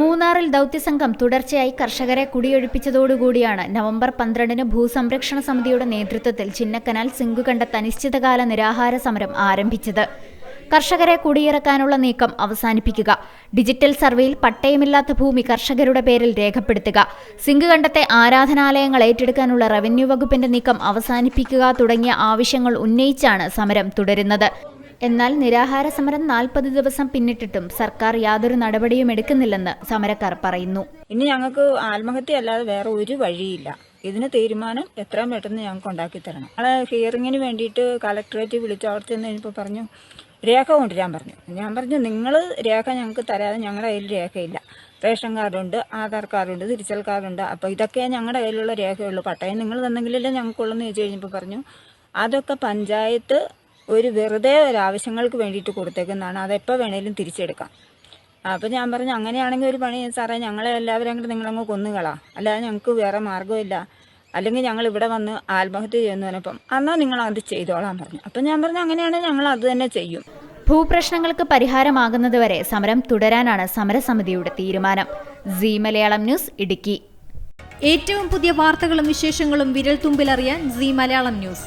മൂന്നാറിൽ ദൗത്യസംഘം തുടർച്ചയായി കർഷകരെ കുടിയൊഴിപ്പിച്ചതോടുകൂടിയാണ് നവംബർ പന്ത്രണ്ടിന് ഭൂസംരക്ഷണ സമിതിയുടെ നേതൃത്വത്തിൽ ചിന്നക്കനാൽ സിങ്കുകണ്ടത്ത് അനിശ്ചിതകാല നിരാഹാര സമരം ആരംഭിച്ചത്. കർഷകരെ കുടിയിറക്കാനുള്ള നീക്കം അവസാനിപ്പിക്കുക. ഡിജിറ്റൽ സർവേയിൽ പട്ടയമില്ലാത്ത ഭൂമി കർഷകരുടെ പേരിൽ രേഖപ്പെടുത്തുക. സിങ്ക് കണ്ടത്തെ ആരാധനാലയങ്ങൾ ഏറ്റെടുക്കാനുള്ള റവന്യൂ വകുപ്പിന്റെ നീക്കം അവസാനിപ്പിക്കുക തുടങ്ങിയ ആവശ്യങ്ങൾ ഉന്നയിച്ചാണ് സമരം തുടരുന്നത്. എന്നാൽ നിരാഹാര സമരം നാൽപ്പത് ദിവസം പിന്നിട്ടിട്ടും സർക്കാർ യാതൊരു നടപടിയും എടുക്കുന്നില്ലെന്ന് സമരക്കാർ പറയുന്നു. ഇനി ഞങ്ങൾക്ക് ആത്മഹത്യ അല്ലാതെ വേറെ ഒരു വഴിയില്ല. ഇതിന് തീരുമാനം എത്രയും പെട്ടെന്ന് ഞങ്ങൾക്ക് ഉണ്ടാക്കി തരണം. ഞങ്ങളെ ഹിയറിങ്ങിന് വേണ്ടിയിട്ട് കളക്ടറേറ്റ് വിളിച്ചു അവിടെ ചെന്ന് കഴിഞ്ഞപ്പോൾ പറഞ്ഞു രേഖ കൊണ്ടുവരാൻ പറഞ്ഞു. ഞാൻ പറഞ്ഞു നിങ്ങൾ രേഖ ഞങ്ങൾക്ക് തരാതെ ഞങ്ങളുടെ കയ്യിൽ രേഖയില്ല. റേഷൻ കാർഡുണ്ട് ആധാർ കാർഡുണ്ട് തിരിച്ചൽ കാർഡുണ്ട്. അപ്പോൾ ഇതൊക്കെ ഞങ്ങളുടെ കയ്യിലുള്ള രേഖയുള്ളൂ പട്ടയം നിങ്ങൾ തന്നെങ്കിലല്ലേ ഞങ്ങൾക്കുള്ളെന്ന് ചോദിച്ചു കഴിഞ്ഞപ്പോൾ പറഞ്ഞു അതൊക്കെ പഞ്ചായത്ത് ഒരു വെറുതെ ഒരു ആവശ്യങ്ങൾക്ക് വേണ്ടിയിട്ട് കൊടുത്തേക്കുന്നതാണ്. അതെപ്പോൾ വേണേലും തിരിച്ചെടുക്കാം. അപ്പോൾ ഞാൻ പറഞ്ഞു അങ്ങനെയാണെങ്കിൽ ഒരു പണി സാറേ ഞങ്ങളെ എല്ലാവരും കൂടെ നിങ്ങളങ്ങ് കൊന്നുകളാ. അല്ലാതെ ഞങ്ങൾക്ക് വേറെ മാർഗമില്ല. അല്ലെങ്കിൽ ഞങ്ങൾ ഇവിടെ വന്ന് ആത്മഹത്യ ചെയ്യുന്നതിനൊപ്പം പറഞ്ഞപ്പം എന്നാൽ നിങ്ങൾ അത് ചെയ്തോളാൻ പറഞ്ഞു. അപ്പം ഞാൻ പറഞ്ഞു അങ്ങനെയാണെങ്കിൽ ഞങ്ങൾ അത് തന്നെ ചെയ്യും. ഭൂപ്രശ്നങ്ങൾക്ക് പരിഹാരമാകുന്നതുവരെ സമരം തുടരാനാണ് സമരസമിതിയുടെ തീരുമാനം. C Malayalam news Idukki. ഏറ്റവും പുതിയ വാർത്തകളും വിശേഷങ്ങളും വിരൽ തുമ്പിലറിയാൻ സി മലയാളം ന്യൂസ്.